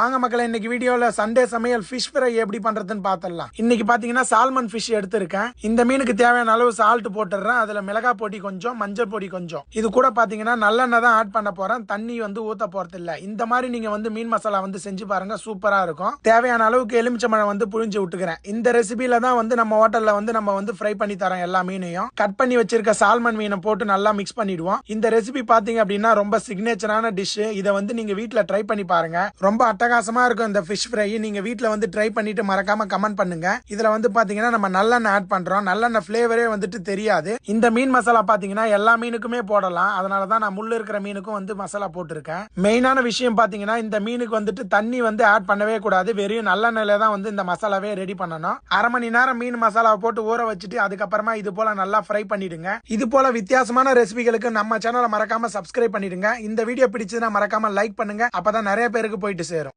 வாங்க மக்களை இன்னைக்கு வீடியோல சண்டே சமையல் ஃபிஷ் ஃப்ரை எப்படி பண்றதுன்னு பார்த்துடலாம் இன்னைக்கு பாத்தீங்கன்னா சால்மன் ஃபிஷ் எடுத்திருக்கேன். இந்த மீனுக்கு தேவையான அளவு சால்ட் போட்டுடுறேன். அதுல மிளகாய் பொடி கொஞ்சம் மஞ்சள் பொடி கொஞ்சம். இது கூட பாத்தீங்கன்னா நல்லெண்ணெய் தான் ஆட் பண்ண போறேன். தண்ணி வந்து ஊத்த போறது இல்ல இந்த மாதிரி நீங்க வந்து மீன் மசாலா வந்து செஞ்சு பாருங்க சூப்பரா இருக்கும். தேவையான அளவுக்கு எலுமிச்சம்பழம் வந்து புழிஞ்சு விட்டுக்கிறேன். இந்த ரெசிபியில தான் வந்து நம்ம ஹோட்டல்ல வந்து நம்ம வந்து ஃப்ரை பண்ணி தரோம் எல்லா மீனையும். கட் பண்ணி வச்சிருக்க சால்மன் மீனை போட்டு நல்லா மிக்ஸ் பண்ணிடுவோம். இந்த ரெசிபி பாத்தீங்க அப்படின்னா ரொம்ப சிக்னேச்சரான டிஷ் இதை வந்து நீங்க வீட்டில் ட்ரை பண்ணி பாருங்க. ரொம்ப அட்டகாசமா இருக்கும் இந்த ஃபிஷ் ஃப்ரை நீங்க வீட்டில் வந்து ட்ரை பண்ணிட்டு மறக்காம கமெண்ட் பண்ணுங்க. இதுல வந்து பாத்தீங்கன்னா நம்ம நல்லெண்ணெய் ஆட் பண்றோம். நல்லெண்ணெய் ஃபிளேவரே வந்துட்டு தெரியாது. இந்த மீன் மசாலா பாத்தீங்கன்னா எல்லா மீனுக்குமே போடலாம். அதனால தான் நான் முள் இருக்கிற மீனுக்கும் வந்து மசாலா போட்டிருக்கேன். மெயினான விஷயம் பாத்தீங்கன்னா இந்த மீனுக்கு வந்துட்டு தண்ணி வந்து ஆட் பண்ணவே கூடாது. வெறும் நல்லெண்ணெயில தான் வந்து இந்த மசாலாவே ரெடி பண்ணணும். அரை மணி நேரம் மீன் மசாலாவை போட்டு ஊற வச்சுட்டு அதுக்கப்புறமா இது போல நல்லா ஃப்ரை பண்ணிடுங்க. இது போல வித்தியாசமான ரெசிபிகளுக்கு நம்ம சேனலை மறக்காம சப்ஸ்கிரைப் பண்ணிடுங்க. இந்த வீடியோ பிடிச்சதுன்னா மறக்காம லைக் பண்ணுங்க. அப்பதான் நிறைய பேருக்கு போயிட்டு சேரும்.